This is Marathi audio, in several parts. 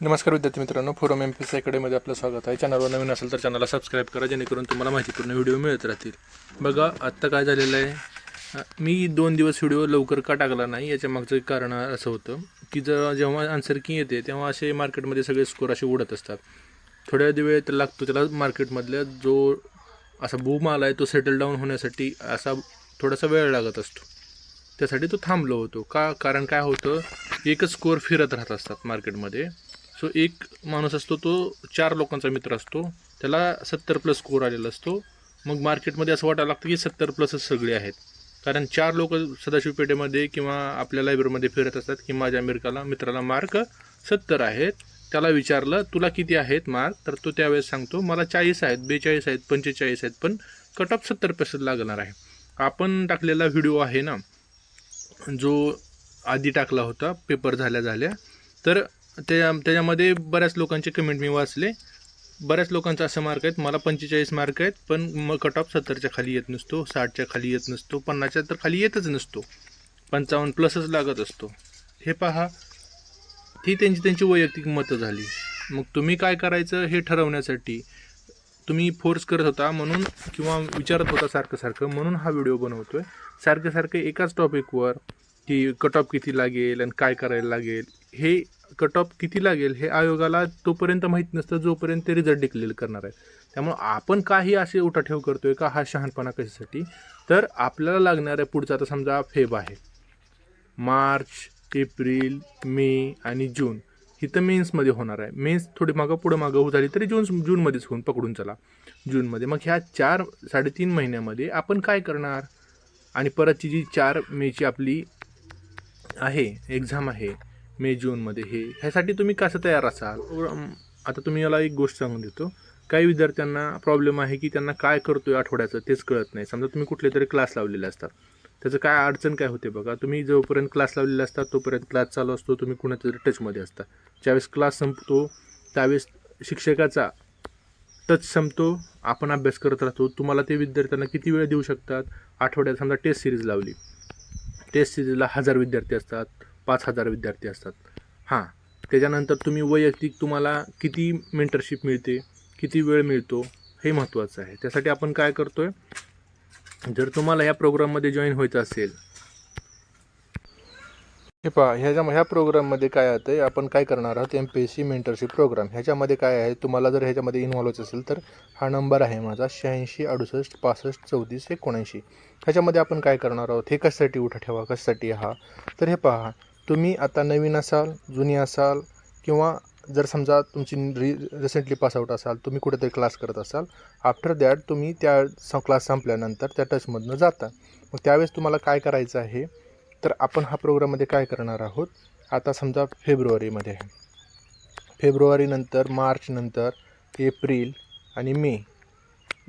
नमस्कार विद्यार्थी मित्रांनो फोरम एम पी एस अकॅडमीमध्ये आपलं स्वागत आहे. चॅनलवर नवीन असेल तर चॅनलला सबस्क्राईब करा जेणेकरून तुम्हाला माहितीपूर्ण व्हिडिओ मिळत राहतील. बघा आत्ता काय झालेलं आहे? मी दोन दिवस व्हिडिओ लवकर का टाकला नाही याच्या मागचं एक कारण असं होतं की जर जेव्हा आन्सर की येते तेव्हा असे मार्केटमध्ये सगळे स्कोर असे उडत असतात. थोड्या वेळ तर लागतो त्याला मार्केटमधल्या जो असा बूम आला आहे तो सेटल डाऊन होण्यासाठी असा थोडासा वेळ लागत असतो. त्यासाठी तो थांबलो होतो. का कारण काय होतं एकच स्कोअर फिरत राहत असतात मार्केटमध्ये सो एक माणूस असतो तो चार लोकांचा मित्र असतो. त्याला सत्तर प्लस स्कोअर आलेला असतो. मग मार्केटमध्ये असं वाटायला लागतं की सत्तर प्लसच सगळे आहेत. कारण चार लोक सदाशिव पेठेमध्ये किंवा आपल्या लायब्ररीमध्ये फिरत असतात की माझ्या मिरकाला मित्राला मार्क सत्तर आहेत. त्याला विचारलं तुला किती आहेत मार्क? तर तो त्यावेळेस सांगतो मला चाळीस आहेत बेचाळीस आहेत पंचेचाळीस आहेत पण कट ऑफ सत्तर पर्सेंट लागणार आहे. आपण टाकलेला व्हिडिओ आहे ना जो आधी टाकला होता पेपर झाल्या झाल्या तर त्या त्याच्यामध्ये बऱ्याच लोकांचे कमेंट मी वाचले. बऱ्याच लोकांचा असं मार्क आहेत. मला पंचेचाळीस मार्क आहेत पण मग कट ऑफ सत्तरच्या खाली येत नसतो साठच्या खाली येत नसतो पन्नासच्या तर खाली येतच नसतो. पंचावन्न प्लसच लागत असतो. हे पहा ही त्यांची त्यांची वैयक्तिक मतं झाली. मग तुम्ही काय करायचं हे ठरवण्यासाठी? तुम्ही फोर्स करत होता म्हणून किंवा विचारत होता सारखं सारखं म्हणून हा व्हिडिओ बनवतो आहे सारखं सारखं एकाच टॉपिकवर की कट ऑफ किती लागेल आणि काय करायला लागेल? हे कट ऑफ किती लागेल हे आयोगाला तोपर्यंत माहीत नसतं जोपर्यंत ते रिझल्ट डिक्लेअर करणार आहे त्यामुळं आपण काही असे उठाठेव करतोय का हा शहाणपणा कशासाठी? तर आपल्याला लागणाऱ्या पुढचा आता समजा फेब आहे. मार्च एप्रिल मे आणि जून. ही तर मेन्समध्ये होणार आहे. मेन्स थोडी मागं पुढं मागं होत झाली तरी जून जूनमध्येच होऊन पकडून चला. जूनमध्ये मग ह्या चार साडेतीन महिन्यामध्ये आपण काय करणार? आणि परतची जी चार मेची आपली आहे एक्झाम आहे मे जूनमध्ये हे. ह्यासाठी तुम्ही कसं तयार असाल? आता तुम्ही याला एक गोष्ट सांगून देतो. काही विद्यार्थ्यांना प्रॉब्लेम आहे की त्यांना काय करतोय आठवड्याचं तेच कळत नाही. समजा तुम्ही कुठले तरी क्लास लावलेले असतात. त्याचं काय अडचण काय होते बघा? तुम्ही जोपर्यंत क्लास लावलेले असतात तोपर्यंत क्लास चालू असतो तुम्ही कुणाच्या तरी टचमध्ये असता. ज्यावेळेस क्लास संपतो त्यावेळेस शिक्षकाचा टच संपतो आपण अभ्यास करत राहतो. तुम्हाला ते विद्यार्थ्यांना किती वेळ देऊ शकतात? आठवड्यात समजा टेस्ट सिरीज लावली. टेस्ट सिरीजला हजार विद्यार्थी असतात. पाच हजार विद्यार्थी असतात. हां त्याच्यानंतर तुम्ही वैयक्तिक तुम्हाला किती मेंटरशिप मिळते किती वेळ मिळतो हे महत्त्वाचं आहे. त्यासाठी आपण काय करतो आहे जर तुम्हाला ह्या प्रोग्राममध्ये जॉईन व्हायचं असेल हे पहा ह्याच्या ह्या प्रोग्राममध्ये काय आहे आपण काय करणार आहोत M P S C mentorship program ह्याच्यामध्ये काय आहे तुम्हाला जर ह्याच्यामध्ये इन्व्हॉल्व व्हायचं असेल तर हा नंबर आहे माझा शहाऐंशी अडुसष्ट पासष्ट चौतीस एकोणऐंशी. ह्याच्यामध्ये आपण काय करणार आहोत हे कशासाठी उठा ठेवा कशासाठी हा? तर हे पहा तुम्ही आता नवीन असाल जुनी असाल किंवा जर समजा तुमची रि रिसेंटली पासआउट असाल तुम्ही कुठेतरी क्लास करत असाल आफ्टर दॅट तुम्ही त्या सं क्लास संपल्यानंतर त्या टचमधनं जाता. मग त्यावेळेस तुम्हाला काय करायचं आहे? तर आपण हा प्रोग्राममध्ये काय करणार आहोत? आता समजा फेब्रुवारीमध्ये आहे. फेब्रुवारीनंतर मार्चनंतर एप्रिल आणि मे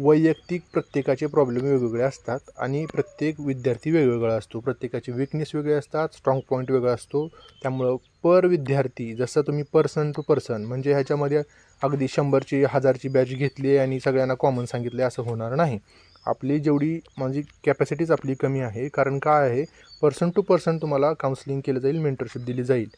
वैयक्तिक प्रत्येकाचे प्रॉब्लेम वेगवेगळे असतात आणि प्रत्येक विद्यार्थी वेगवेगळा असतो. प्रत्येकाचे विकनेस वेगळे असतात स्ट्रॉंग पॉईंट वेगळा असतो. त्यामुळं पर विद्यार्थी जसं तुम्ही पर्सन टू पर्सन म्हणजे ह्याच्यामध्ये अगदी शंभरची हजारची बॅच घेतली आणि सगळ्यांना कॉमन सांगितले असं होणार नाही. आपली जेवढी म्हणजे कॅपॅसिटीच आपली कमी आहे कारण काय आहे? पर्सन टू पर्सन तुम्हाला काउन्सिलिंग केलं जाईल मेंटरशिप दिली जाईल.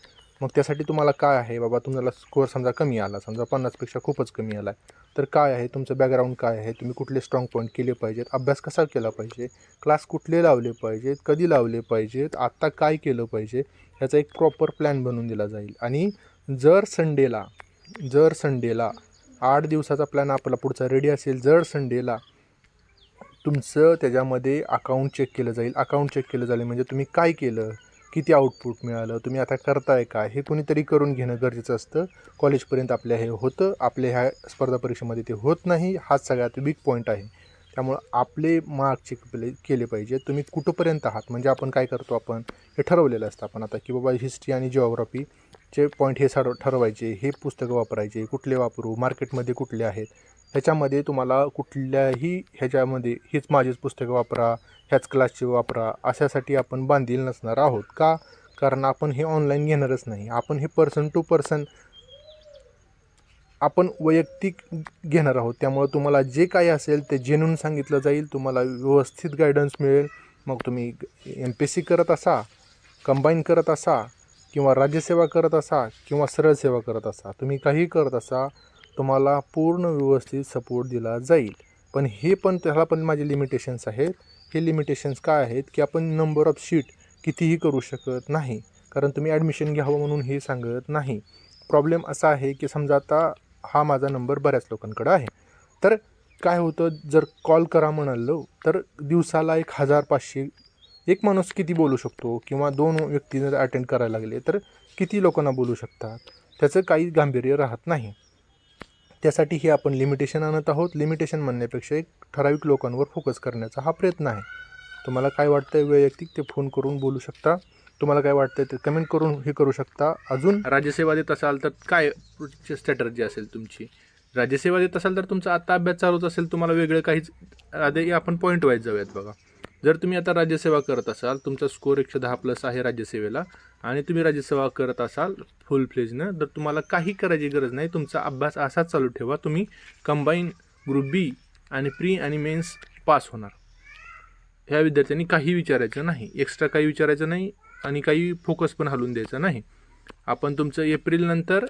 मग त्यासाठी तुम्हाला काय आहे? बाबा तुम्हाला स्कोअर समजा कमी आला समजा पन्नासपेक्षा खूपच कमी आला तर काय आहे? तुमचं बॅकग्राऊंड काय आहे? तुम्ही कुठले स्ट्रॉंग पॉईंट केले पाहिजेत? अभ्यास कसा केला पाहिजे? क्लास कुठले लावले पाहिजेत? कधी लावले पाहिजेत? आत्ता काय केलं पाहिजे? ह्याचा एक प्रॉपर प्लॅन बनवून दिला जाईल. आणि जर संडेला जर संडेला आठ दिवसाचा प्लॅन आपला पुढचा रेडी असेल जर संडेला तुमचं त्याच्यामध्ये अकाउंट चेक केलं जाईल. अकाउंट चेक केलं जाईल म्हणजे तुम्ही काय केलं? किती आउटपुट मिळालं? तुम्ही आता करताय का हे कुणीतरी करून घेणं गरजेचं असतं. कॉलेजपर्यंत आपल्या हे होतं. आपल्या ह्या स्पर्धा परीक्षेमध्ये ते होत नाही. हाच सगळ्यात बिग पॉईंट आहे. त्यामुळं आपले मार्क चेक केले पाहिजे तुम्ही कुठंपर्यंत आहात? म्हणजे आपण काय करतो आपण? हे ठरवलेलं असतं आपण आता की बाबा हिस्ट्री आणि जिओग्राफीचे पॉईंट हे सर ठरवायचे हे पुस्तकं वापरायचे कुठले वापरू मार्केटमध्ये कुठले आहेत? ह्याच्यामध्ये तुम्हाला कुठल्याही ह्याच्यामध्ये हीच माझीच पुस्तकं वापरा ह्याच क्लासची वापरा अशासाठी आपण बांधील नसणार आहोत. का? कारण आपण हे ऑनलाईन घेणारच नाही. आपण हे पर्सन टू पर्सन आपण वैयक्तिक घेणार आहोत. त्यामुळे तुम्हाला जे काही असेल ते जेन्यून सांगितलं जाईल तुम्हाला व्यवस्थित गायडन्स मिळेल. मग तुम्ही एम पी एस सी करत असा कंबाईन करत असा किंवा राज्यसेवा करत असा किंवा सरळ सेवा करत असा. तुम्ही काही करत असा तुम्हाला पूर्ण व्यवस्थित सपोर्ट दिला जाईल. पण हे पण त्याला पण माझे लिमिटेशन्स आहेत. हे लिमिटेशन्स काय आहेत की आपण नंबर ऑफ शीट कितीही करू शकत नाही. कारण तुम्ही ॲडमिशन घ्यावं म्हणून हे सांगत नाही. प्रॉब्लेम असा आहे की समजा आता हा माझा नंबर बऱ्याच लोकांकडं आहे. तर काय होतं जर कॉल करा म्हणालो तर दिवसाला एक हजार पाचशे एक माणूस किती बोलू शकतो? किंवा दोन व्यक्ती जर अटेंड करायला लागले तर किती लोकांना बोलू शकतात? त्याचं काही गांभीर्य राहत नाही. त्यासाठी हे आपण लिमिटेशन आणत आहोत. लिमिटेशन म्हणण्यापेक्षा एक ठराविक लोकांवर फोकस करण्याचा हा प्रयत्न आहे. तुम्हाला काय वाटतं वैयक्तिक ते फोन करून बोलू शकता. तुम्हाला काय वाटतं ते कमेंट करून हे करू शकता. अजून? राज्यसेवा देत असाल तर काय स्ट्रॅटर्जी असेल तुमची? राज्यसेवा देत असाल तर तुमचा आता अभ्यास चालूच असेल. तुम्हाला वेगळं काहीच आधी आपण पॉईंट वाईज जाऊयात बघा. जर तुम्ही आता राज्यसेवा करत असाल तुमचा स्कोर एकशे दहा प्लस आहे राज्यसेवेला आणि तुम्ही राज्यसेवा करत असाल फुल फ्लेजनं तर तुम्हाला काही करायची गरज नाही. तुमचा अभ्यास असाच चालू ठेवा. तुम्ही कंबाईन ग्रुप बी आणि प्री आणि मेन्स पास होणार. ह्या विद्यार्थ्यांनी काही विचारायचं नाही. एक्स्ट्रा काही विचारायचं नाही आणि काही फोकस पण हलवून द्यायचा नाही. आपण तुमचं एप्रिलनंतर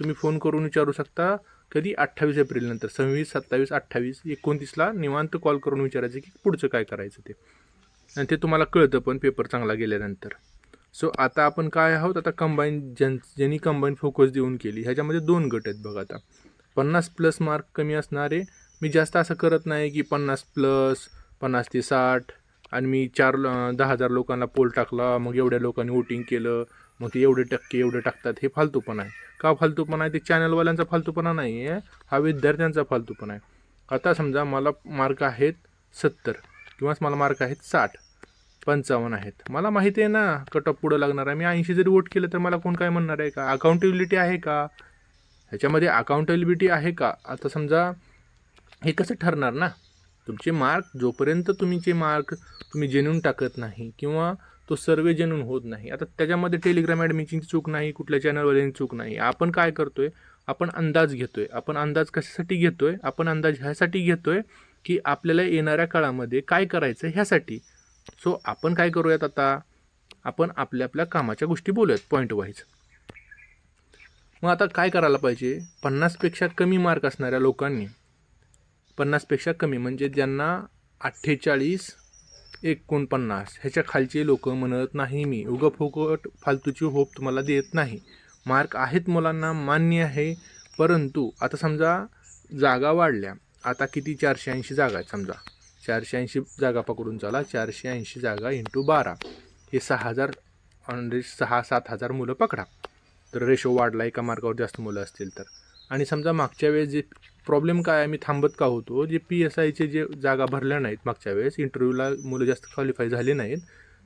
तुम्ही फोन करून विचारू शकता. कधी अठ्ठावीस एप्रिलनंतर सव्वीस सत्तावीस अठ्ठावीस एकोणतीसला निवांत कॉल करून विचारायचं की पुढचं काय करायचं ते. आणि ते तुम्हाला कळतं पण पेपर चांगला गेल्यानंतर. सो आता आपण काय आहोत? आता कंबाईन ज्यां ज्यांनी कंबाईन फोकस देऊन केली ह्याच्यामध्ये दोन गट आहेत बघा आता. पन्नास प्लस मार्क कमी असणारे मी जास्त असं करत नाही की पन्नास प्लस पन्नास ते साठ आणि मी चार दहा हजार लोकांना पोल टाकला मग एवढ्या लोकांनी वोटिंग केलं मग ते एवढे टक्के एवढे टाकतात हे फालतूपणा आहे. का फालतूपणा आहे? ते चॅनलवाल्यांचा फालतूपणा नाही आहे. हा विद्यार्थ्यांचा फालतूपणा आहे. आता समजा मला मार्क आहेत सत्तर किंवाच मला मार्क आहेत साठ पंचावन्न आहेत. मला माहिती आहे ना कट ऑफ पुढं लागणार आहे. मी ऐंशी जरी वोट केलं तर मला कोण काय म्हणणार आहे का? अकाउंटेबिलिटी आहे का? ह्याच्यामध्ये अकाउंटेबिलिटी आहे का? आता समजा हे कसं ठरणार ना? तुमचे मार्क जोपर्यंत तुमचे मार्क तुम्ही जेन्यून टाकत नाही किंवा तो सर्वे जेन्यून होत नाही. आता त्याच्यामध्ये टेलिग्राम ॲडमिनची चूक नाही कुठल्या चॅनलवाल्यांची चूक नाही. आपण काय करतोय? आपण अंदाज घेतोय. आपण अंदाज कशासाठी घेतोय? आपण अंदाज ह्यासाठी घेतोय की आपल्याला येणाऱ्या काळामध्ये काय करायचं ह्यासाठी. सो आपण काय करूयात आता? आपण आपल्या आपल्या कामाच्या गोष्टी बोलूयात पॉईंट वाईज मग आता काय करायला पाहिजे? पन्नासपेक्षा कमी मार्क असणाऱ्या लोकांनी पन्नासपेक्षा कमी म्हणजे ज्यांना अठ्ठेचाळीस एकोणपन्नास. ह्याच्या खालचे लोक म्हणत नाही मी उगं फुकट फालतूची होप तुम्हाला देत नाही. मार्क आहेत मुलांना मान्य आहे. परंतु आता समजा जागा वाढल्या. आता किती? चारशे ऐंशी जागा आहेत समजा. चारशे ऐंशी जागा पकडून चला. चारशे ऐंशी जागा इंटू बारा. हे सहा हजार हंड्रेड सहा सात हजार मुलं पकडा. तर रेशो वाढला एका मार्कावर जास्त मुलं असतील तर. आणि समजा मागच्या वेळेस जे प्रॉब्लेम काय आहे मी थांबत का होतो? जे पी एस आयचे जे जागा भरल्या नाहीत मागच्या वेळेस इंटरव्ह्यूला मुलं जास्त क्वालिफाय झाले नाहीत.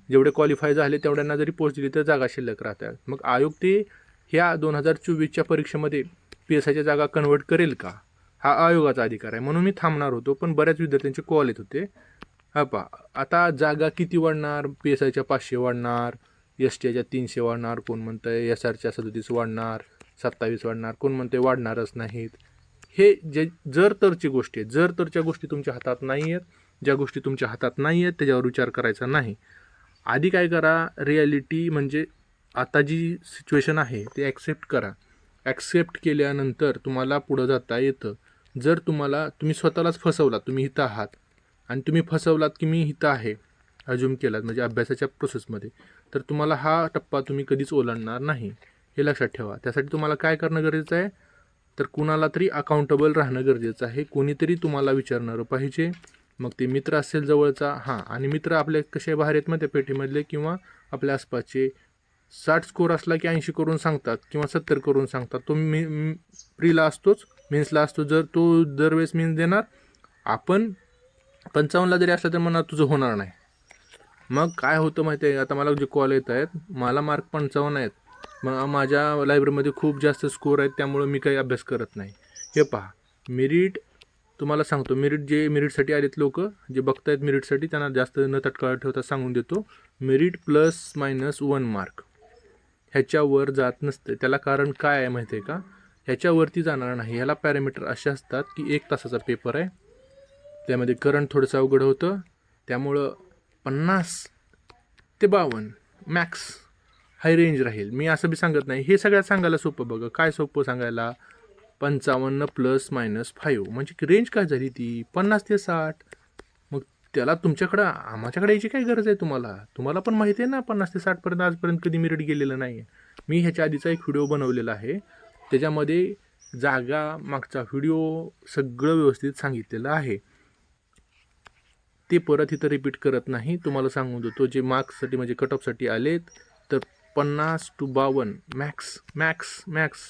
जेवढे क्वालिफाय झाले तेवढ्यांना जरी पोस्ट दिली तर जागा शिल्लक राहतात. मग आयोग ते ह्या दोन हजार चोवीसच्या परीक्षेमध्ये पी एस आयच्या जागा कन्वर्ट करेल का? हा आयोगाचा अधिकार आहे. म्हणून मी थांबणार होतो पण बऱ्याच विद्यार्थ्यांचे कॉल येत होते. हा पा आता जागा किती वाढणार? पी एस आयच्या पाचशे वाढणार एस टी आयच्या तीनशे वाढणार कोण म्हणतंय एस आरच्या सदतीस वाढणार सत्तावीस वाढणार कोण म्हणतंय वाढणारच नाहीत. हे जे जर तरची गोष्टी आहेत जर तरच्या गोष्टी तुमच्या हातात नाही आहेत ज्या गोष्टी तुमच्या हातात नाही आहेत त्याच्यावर विचार करायचा नाही. आधी काय करा रिॲलिटी म्हणजे आता जी सिच्युएशन आहे ते ॲक्सेप्ट करा. ॲक्सेप्ट केल्यानंतर तुम्हाला पुढं जाता येतं. जर तुम्हाला तुम्ही स्वतःलाच फसवलात तुम्ही इथं आहात आणि तुम्ही फसवलात की मी इथं आहे अज्युम केलात म्हणजे अभ्यासाच्या प्रोसेसमध्ये तर तुम्हाला हा टप्पा तुम्ही कधीच ओलांडणार नाही. हे लक्षात ठेवा. त्यासाठी तुम्हाला काय करणं गरजेचं आहे? तर कुणाला तरी अकाउंटेबल राहणं गरजेचं आहे. कोणीतरी तुम्हाला विचारणारं पाहिजे. मग ते मित्र असेल जवळचा हां आणि मित्र आपले कसे बाहेर आहेत मग त्या पेटीमधले किंवा आपल्या आसपासचे. साठ स्कोर असला की ऐंशी करून सांगतात किंवा सत्तर करून सांगतात. तो मी प्रीला असतोच मेन्सला असतो. जर तो दरवेळेस मीन्स देणार आपण पंचावन्नला जरी असला तर म्हणा तुझं होणार नाही. मग काय होतं माहिती आहे? आता मला जे कॉल येत आहेत मला मार्क पंचावन्न आहेत. मग माझ्या लायब्ररीमध्ये खूप जास्त स्कोर आहेत त्यामुळं मी काही अभ्यास करत नाही. हे पहा मेरिट तुम्हाला सांगतो मेरिट जे मेरिटसाठी आलेत लोक जे बघतायत मेरिटसाठी त्यांना जास्त न तटकाळ ठेवता सांगून देतो. Merit plus minus one mark ह्याच्यावर जात नसते. त्याला कारण काय आहे माहिती आहे का ह्याच्यावरती जाणार नाही. ह्याला पॅरामीटर असे असतात की एक तासाचा पेपर आहे. त्यामध्ये करंट थोडंसं अवघड होतं. त्यामुळं पन्नास ते बावन्न मॅक्स हाय रेंज राहील. मी असं बी सांगत नाही. हे सगळ्यात सांगायला सोपं बघा. काय सोपं सांगायला? पंचावन्न प्लस मायनस फाईव्ह म्हणजे रेंज काय झाली ती? पन्नास ते साठ. मग त्याला तुमच्याकडं आ- माझ्याकडे यायची काय गरज आहे तुम्हाला? तुम्हाला पण माहिती आहे ना पन्नास ते साठपर्यंत आजपर्यंत कधी मी रेट गेलेलं नाही आहे मी ह्याच्या आधीचा एक व्हिडिओ बनवलेला आहे. त्याच्यामध्ये जागा मागचा व्हिडिओ सगळं व्यवस्थित सांगितलेलं आहे. ते परत इथं रिपीट करत नाही. तुम्हाला सांगून देतो. जे मार्क्ससाठी म्हणजे कट ऑफसाठी आलेत पन्नास टू बावन्न मॅक्स मॅक्स मॅक्स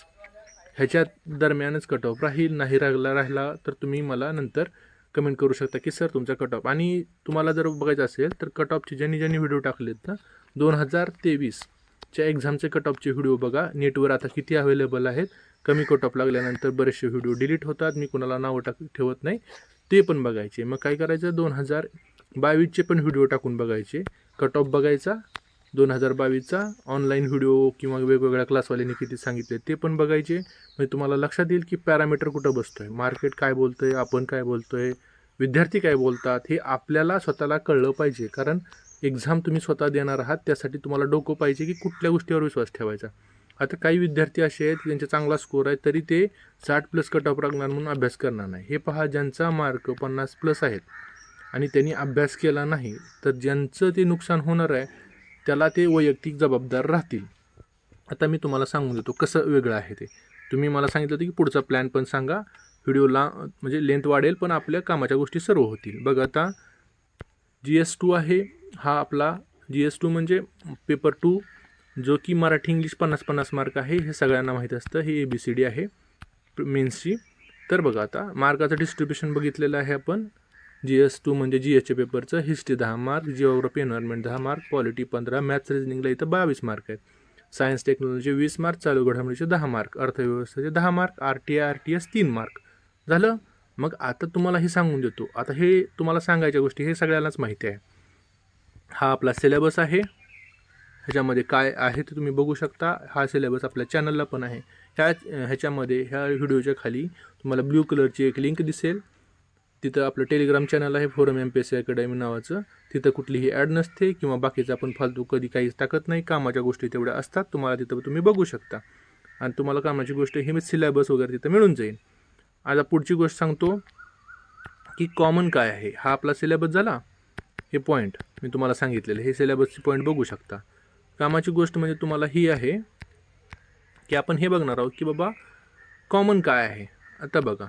ह्याच्या दरम्यानच कट ऑफ राहील नाही राहिला राहिला तर तुम्ही मला नंतर कमेंट करू शकता की सर तुमचा कट ऑफ आणि तुम्हाला जर बघायचं असेल तर कट ऑफचे ज्यांनी ज्यांनी व्हिडिओ टाकलेत ना दोन हजार तेवीसच्या एक्झामचे कट ऑफचे व्हिडिओ बघा. नेटवर आता किती अवेलेबल आहेत? कमी कट ऑफ लागल्यानंतर बरेचसे व्हिडिओ डिलीट होतात. मी कुणाला नावं टाक ठेवत नाही. ते पण बघायचे. मग काय करायचं? दोन हजार बावीसचे पण व्हिडिओ टाकून बघायचे. कट ऑफ बघायचा. दोन हजार बावीसचा ऑनलाईन व्हिडिओ किंवा वेगवेगळ्या क्लासवाल्यांनी किती सांगितले ते पण बघायचे. म्हणजे तुम्हाला लक्षात येईल की पॅरामीटर कुठं बसतोय. मार्केट काय बोलतोय आपण काय बोलतोय विद्यार्थी काय बोलतात हे आपल्याला स्वतःला कळलं पाहिजे. कारण एक्झाम तुम्ही स्वतः देणार आहात त्यासाठी तुम्हाला डोकं पाहिजे की कुठल्या गोष्टीवर विश्वास ठेवायचा. आता काही विद्यार्थी असे आहेत ज्यांचा चांगला स्कोर आहे तरी ते साठ प्लस कट ऑफ लागणार म्हणून अभ्यास करणार नाही. हे पहा ज्यांचा मार्क पन्नास प्लस आहेत आणि त्यांनी अभ्यास केला नाही तर ज्यांचं ते नुकसान होणार आहे त्याला ते वैयक्तिक जबाबदार राहतील. आता मी तुम्हाला सांगून देतो कसं वेगळं आहे ते. तुम्ही मला सांगितलं होतं की पुढचा प्लॅन पण सांगा. व्हिडिओला म्हणजे लेंथ वाढेल पण आपल्या कामाच्या गोष्टी सर्व होतील. बघ आता जी एस टू आहे. हा आपला जी एस टू म्हणजे पेपर टू जो की मराठी इंग्लिश पन्नास पन्नास मार्क आहे हे सगळ्यांना माहीत असतं. हे ए बी सी डी आहे मेन्सची तर बघा आता मार्काचं डिस्ट्रीब्युशन बघितलेलं आहे आपण. जी एस टू म्हणजे जी एसच्या पेपरचं हिस्ट्री दहा मार्क जिओग्राफी एन्व्हायरमेंट दहा मार्क पॉलिटी पंधरा मॅथ्स रिजनिंगला इथं बावीस मार्क आहेत. सायन्स टेक्नॉलॉजी वीस मार्क चालू घडामोडीचे दहा मार्क अर्थव्यवस्थेचे दहा mark R T I R T S तीन मार्क झालं? मग आता तुम्हाला हे सांगून देतो. आता हे तुम्हाला सांगायच्या गोष्टी हे सगळ्यांनाच माहिती आहे. हा आपला सिलेबस आहे. ह्याच्यामध्ये काय आहे ते तुम्ही बघू शकता. हा सिलेबस आपल्या चॅनलला पण आहे. ह्या ह्याच्यामध्ये ह्या व्हिडिओच्या खाली तुम्हाला ब्ल्यू कलरची एक लिंक दिसेल. तिथं आपलं टेलिग्राम चॅनल आहे forum M P S C academy नावाचं. तिथं कुठलीही ॲड नसते किंवा बाकीचं आपण फालतू कधी काहीच टाकत नाही. कामाच्या गोष्टी तेवढ्या असतात. तुम्हाला तिथं तुम्ही बघू शकता. आणि तुम्हाला कामाची गोष्ट हे सिलेबस वगैरे तिथं मिळून जाईल. आता पुढची गोष्ट सांगतो की कॉमन काय आहे? हा आपला सिलेबस झाला. हे पॉईंट मी तुम्हाला सांगितलेलं. हे सिलेबसचे पॉईंट बघू शकता. कामाची गोष्ट म्हणजे तुम्हाला ही आहे की आपण हे बघणार आहोत की बाबा कॉमन काय आहे? आता बघा.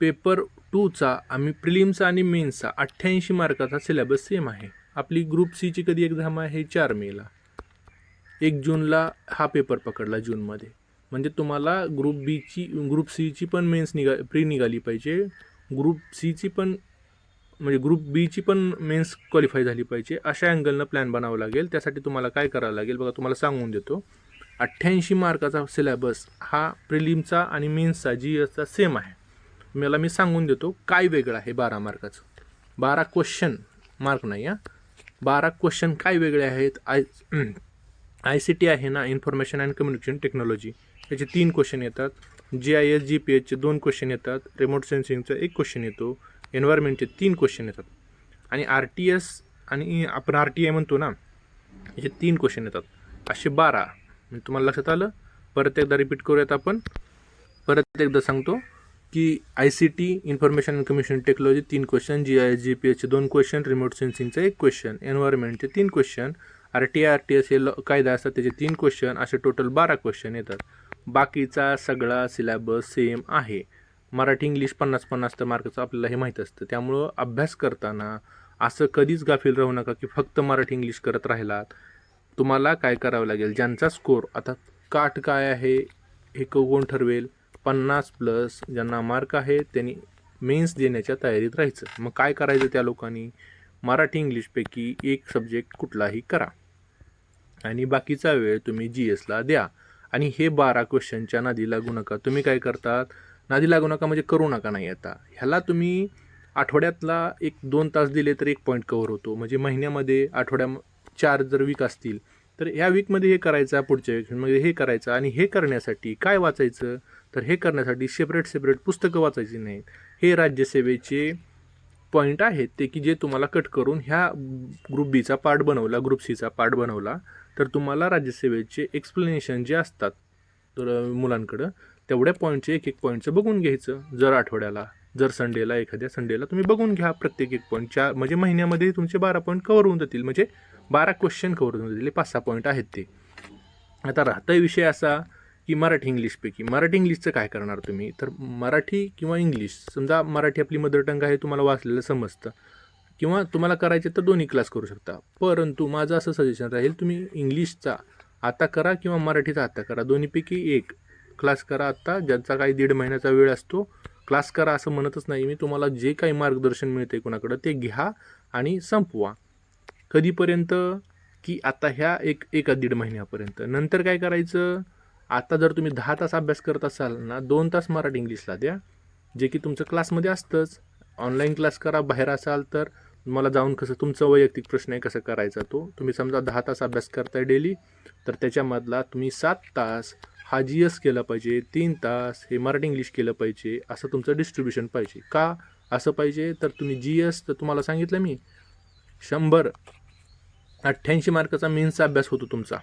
पेपर टूचा आम्ही प्रिलिमचा आणि मेन्सचा अठ्ठ्याऐंशी मार्काचा सिलेबस सेम आहे. आपली ग्रुप सीची कधी एक्झाम आहे? चार मेला. एक जूनला हा पेपर पकडला जूनमध्ये. म्हणजे तुम्हाला ग्रुप बीची ग्रुप सीची पण मेन्स निघा प्री निघाली पाहिजे. ग्रुप सीची पण म्हणजे ग्रुप बीची पण मेन्स क्वालिफाय झाली पाहिजे. अशा अँगलनं प्लॅन बनावं लागेल. त्यासाठी तुम्हाला काय करावं लागेल? बघा तुम्हाला सांगून देतो. अठ्ठ्याऐंशी मार्काचा सिलेबस हा प्रिलिमचा आणि मेन्सचा जी एसचा सेम आहे. मला मी सांगून देतो काय वेगळं आहे बारा मार्काचं? बारा क्वेश्चन मार्क नाही हां? बारा क्वेश्चन काय वेगळे आहेत? आय आय सी टी आहे ना इन्फॉर्मेशन अँड कम्युनिकेशन टेक्नॉलॉजी याचे तीन क्वेश्चन येतात. G I S G P एचचे दोन क्वेश्चन येतात. रिमोट सेन्सिंगचा एक क्वेश्चन येतो. एन्व्हायरमेंटचे तीन क्वेश्चन येतात. आणि आर टी एस आणि आपण आर टी आय म्हणतो ना याचे तीन क्वेश्चन येतात. असे बारा. म्हणजे तुम्हाला लक्षात आलं? परत एकदा रिपीट करूयात आपण. परत एकदा सांगतो. की I C T information and communication technology तीन question G I G P एचचे दोन क्वेश्चन रिमोट सेन्सिंगचा एक क्वेश्चन एन्व्हायरमेंटचे तीन question R T R T S हे ल कायदा असतात त्याचे तीन क्वेश्चन असे टोटल बारा क्वेश्चन येतात. बाकीचा सगळा सिलॅबस सेम आहे. मराठी इंग्लिश पन्नास पन्नास तर मार्काचं आपल्याला हे माहीत असतं. त्यामुळं अभ्यास करताना असं कधीच गाफील राहू नका की फक्त मराठी इंग्लिश करत राहिलात. तुम्हाला काय करावं लागेल? ज्यांचा स्कोर आता काट काय आहे हे क- कोण ठरवेल? पन्नास प्लस ज्यांना मार्क आहे त्यांनी मेन्स देण्याच्या तयारीत राहायचं. मग काय करायचं त्या लोकांनी? मराठी इंग्लिशपैकी एक सब्जेक्ट कुठलाही करा. आणि बाकीचा वेळ तुम्ही जी एसला द्या. आणि हे बारा क्वेश्चनच्या नादी लागू नका तुम्ही काय करतात? नादी लागू नका म्हणजे करू नका नाही आता. ह्याला तुम्ही आठवड्यातला एक दोन तास दिले तर एक पॉईंट कवर होतो. म्हणजे महिन्यामध्ये आठवड्या चार जर वीक असतील तर ह्या वीकमध्ये हे करायचं पुढच्या वीकमध्ये हे करायचं आणि हे करण्यासाठी काय वाचायचं? तर हे करण्यासाठी सेपरेट सेपरेट पुस्तकं वाचायची नाहीत. हे राज्यसेवेचे पॉईंट आहेत ते की जे तुम्हाला कट करून ह्या ग्रुप बीचा पार्ट बनवला ग्रुप सीचा पार्ट बनवला तर तुम्हाला राज्यसेवेचे एक्सप्लेनेशन जे असतात तर मुलांकडं तेवढ्या पॉईंटचे एक एक पॉईंटचं बघून घ्यायचं. जर आठवड्याला जर संडेला एखाद्या संडेला तुम्ही बघून घ्या प्रत्येक एक पॉईंट चार म्हणजे महिन्यामध्ये तुमचे बारा पॉईंट कवर होऊन जातील म्हणजे बारा क्वेश्चन कवर होऊन जातील पाच सहा पॉईंट आहेत ते. आता राहता विषय असा की मराठी इंग्लिशपैकी. मराठी इंग्लिशचं काय करणार तुम्ही? तर मराठी किंवा इंग्लिश समजा मराठी आपली मदर टंग आहे तुम्हाला वाचलेलं समजतं. किंवा तुम्हाला करायचे तर दोन्ही क्लास करू शकता. परंतु माझं असं सजेशन राहील तुम्ही इंग्लिशचा आता करा किंवा मराठीचा आता करा. दोन्हीपैकी एक क्लास करा आत्ता ज्यांचा काही दीड महिन्याचा वेळ असतो क्लास करा असं म्हणतच नाही मी. तुम्हाला जे काही मार्गदर्शन मिळते कोणाकडं ते घ्या आणि संपवा. कधीपर्यंत? की आता ह्या एक एका दीड महिन्यापर्यंत. नंतर काय करायचं? आता जर तुम्ही दहा तास अभ्यास करत असाल ना दोन तास मराठी इंग्लिशला द्या जे की तुमचं क्लासमध्ये असतंच. ऑनलाईन क्लास करा बाहेर असाल तर मला जाऊन कसं तुमचा वैयक्तिक प्रश्न आहे कसं करायचा तो. तुम्ही समजा दहा तास अभ्यास करताय डेली तर त्याच्यामधला तुम्ही सात तास हा जी एस केला पाहिजे तीन तास हे मराठी इंग्लिश केलं पाहिजे असं तुमचं डिस्ट्रीब्युशन पाहिजे. का असं पाहिजे? तर तुम्ही जी एस तर तुम्हाला सांगितलं मी शंभर अठ्ठ्याऐंशी मार्काचा मेन्सचा अभ्यास होतो तुमचा.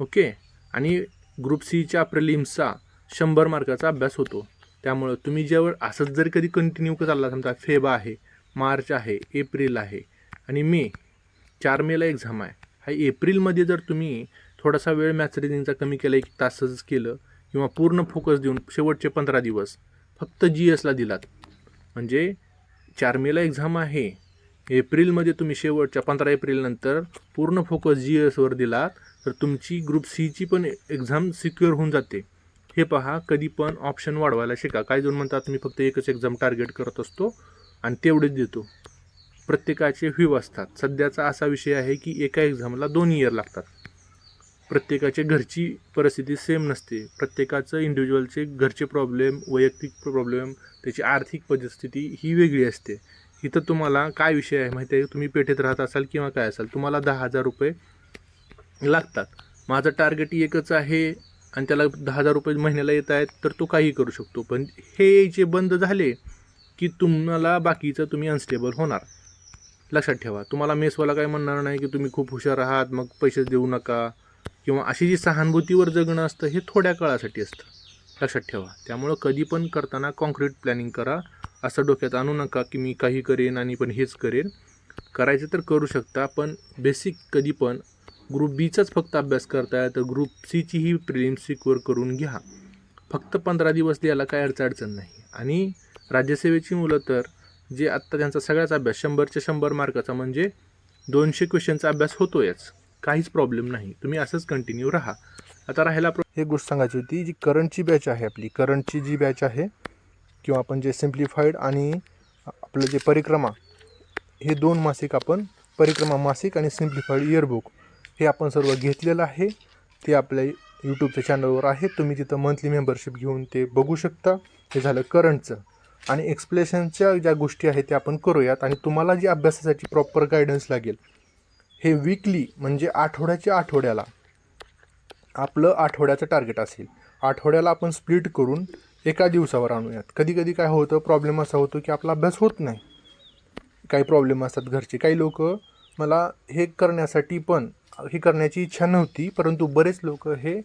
ओके आणि ग्रुप सीच्या प्रिलिम्सचा शंभर मार्काचा अभ्यास होतो. त्यामुळं तुम्ही ज्यावर असंच जरी कधी कंटिन्यू चालला समजा फेब आहे मार्च आहे एप्रिल आहे आणि मे चार मेला एक्झाम आहे. हा एप्रिलमध्ये जर तुम्ही थोडासा वेळ मॅथ्स रिडिंगचा कमी केला एक तासच केलं किंवा पूर्ण फोकस देऊन शेवटचे पंधरा दिवस फक्त जी एसला दिलात म्हणजे चार मेला एक्झाम आहे एप्रिलमध्ये तुम्ही शेवटच्या पंधरा एप्रिलनंतर पूर्ण फोकस जी एसवर दिलात तर तुमची ग्रुप सीची पण एक्झाम सिक्युअर होऊन जाते. हे पहा कधी पण ऑप्शन वाढवायला शिका. काही जण म्हणतात मी फक्त एकच एक्झाम टार्गेट करत असतो आणि तेवढेच देतो. प्रत्येकाचे व्ह्यू असतात. सध्याचा असा विषय आहे की एका एक्झामला दोन इयर लागतात. प्रत्येकाचे घरची परिस्थिती सेम नसते. प्रत्येकाचं इंडिव्हिज्युअलचे घरचे प्रॉब्लेम वैयक्तिक प्रॉब्लेम त्याची आर्थिक परिस्थिती ही वेगळी असते. इथं तुम्हाला काय विषय आहे माहिती आहे? तुम्ही पेठेत राहत असाल किंवा काय असाल तुम्हाला दहा हजार रुपये लागतात. माझं टार्गेट एकच आहे आणि त्याला दहा हजार रुपये महिन्याला येत आहेत तर तो काही करू शकतो. पण हे यायचे बंद झाले की तुम्हाला बाकीचं तुम्ही अनस्टेबल होणार. लक्षात ठेवा तुम्हाला मेसवाला काय म्हणणार नाही की तुम्ही खूप हुशार आहात मग पैसे देऊ नका. किंवा अशी जी सहानुभूतीवर जगणं असतं हे थोड्या काळासाठी असतं. लक्षात ठेवा त्यामुळं कधी पण करताना कॉन्क्रीट प्लॅनिंग करा. असं डोक्यात आणू नका की मी काही करेन आणि पण हेच करेन. करायचं तर करू शकता पण बेसिक कधी पण ग्रुप बीचाच फक्त अभ्यास करताय तर ग्रुप सीचीही प्रिलिम सिक्युअर करून घ्या. फक्त पंधरा दिवस द्यायला काय अडचण अडचण नाही. आणि राज्यसेवेची मुलं तर जे आत्ता त्यांचा सगळ्याच अभ्यास शंभरच्या शंभर मार्काचा म्हणजे दोनशे क्वेश्चनचा अभ्यास होतोयच. काहीच प्रॉब्लेम नाही. तुम्ही असंच कंटिन्यू राहा. आता राहायला प्र एक गोष्ट सांगायची होती जी करंटची बॅच आहे आपली करंटची जी बॅच आहे किंवा आपण जे सिम्प्लिफाईड आणि आपलं जे परिक्रमा हे दोन मासिक आपण परिक्रमा मासिक आणि सिम्प्लिफाईड इयरबुक हे आपण सर्व घेतलेलं आहे. ते आपल्या यूट्यूबच्या चॅनलवर आहे. तुम्ही तिथं मंथली मेंबरशिप घेऊन ते बघू शकता. हे झालं करंटचं आणि एक्सप्लेशनच्या ज्या गोष्टी आहेत त्या आपण करूयात. आणि तुम्हाला जी अभ्यासासाठी प्रॉपर गायडन्स लागेल हे विकली म्हणजे आठवड्याच्या आठवड्याला आपलं आठवड्याचं टार्गेट असेल. आठवड्याला आपण स्प्लिट करून एका दिवसावर आणूयात. कधी कधी काय होतं प्रॉब्लेम असा होतो की आपला अभ्यास होत नाही. काही प्रॉब्लेम असतात घरचे. काही लोक मला हे करण्यासाठी पण हे करण्याची इच्छा नव्हती परंतु बरेच लोक हे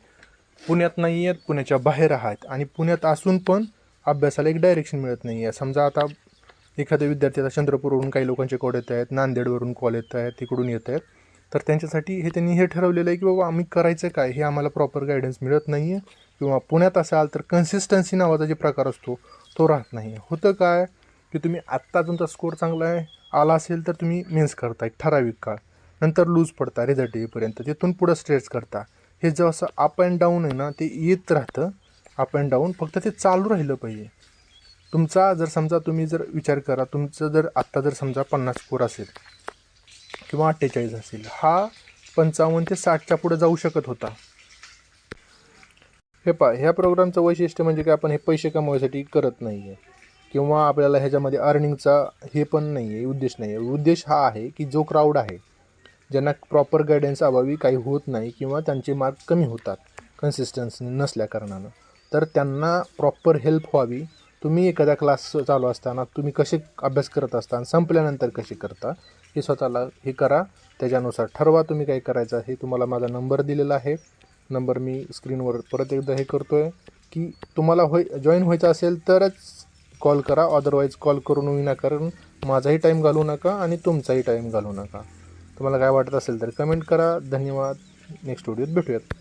पुण्यात नाही आहेत पुण्याच्या बाहेर आहात आणि पुण्यात असून पण अभ्यासाला एक डायरेक्शन मिळत नाही आहे. समजा आता एखाद्या विद्यार्थ्याला चंद्रपूरवरून काही लोकांचे कॉल येत आहेत नांदेडवरून कॉल येत आहेत तिकडून येत आहेत. तर त्यांच्यासाठी हे त्यांनी हे ठरवलेलं आहे की बाबा आम्ही करायचं काय? हे आम्हाला प्रॉपर गायडन्स मिळत नाही आहे. किंवा पुण्यात असाल तर कन्सिस्टन्सी नावाचा जे प्रकार असतो तो राहत नाही आहे. होतं काय? की तुम्ही आत्ता तुमचा स्कोर चांगला आहे आला असेल तर तुम्ही मेन्स करता एक ठराविक काळ. नंतर लूज पडता. रिझल्ट येईपर्यंत तिथून पुढं स्ट्रेच करता. हे जसं अप अँड डाऊन आहे ना ते येत राहतं. अप अँड डाऊन फक्त ते चालू राहिलं पाहिजे. तुमचा जर समजा तुम्ही जर विचार करा तुमचं जर आत्ता जर समजा पन्नास स्कोर असेल किंवा अठ्ठेचाळीस असेल हा पंचावन्न ते साठच्या पुढे जाऊ शकत होता. हे पा ह्या प्रोग्रामचं वैशिष्ट्य म्हणजे काय? आपण हे पैसे कमवायसाठी करत नाही आहे किंवा आपल्याला ह्याच्यामध्ये अर्निंगचा हे पण नाही आहे उद्देश नाही आहे उद्देश हा आहे की जो क्राऊड आहे ज्यांना प्रॉपर गायडन्स अभावी काही होत नाही किंवा त्यांचे मार्क कमी होतात कन्सिस्टन्सी नसल्या कारणानं. तर त्यांना प्रॉपर हेल्प व्हावी. तुम्ही एखाद्या क्लास चालू असताना तुम्ही कसे अभ्यास करत असता आणि संपल्यानंतर कसे करता हे स्वतःला हे करा. त्याच्यानुसार ठरवा तुम्ही काय करायचं हे तुम्हाला माझा नंबर दिलेला आहे. नंबर मी स्क्रीनवर परत एकदा हे करतो आहे की तुम्हाला होय जॉईन व्हायचं असेल तरच कॉल करा. अदरवाईज कॉल करून विनाकारण माझाही टाईम घालू नका आणि तुमचाही टाईम घालू नका. तुम्हाला काय वाटत असेल तर कमेंट करा. धन्यवाद. नेक्स्ट व्हिडिओत भेटूयात.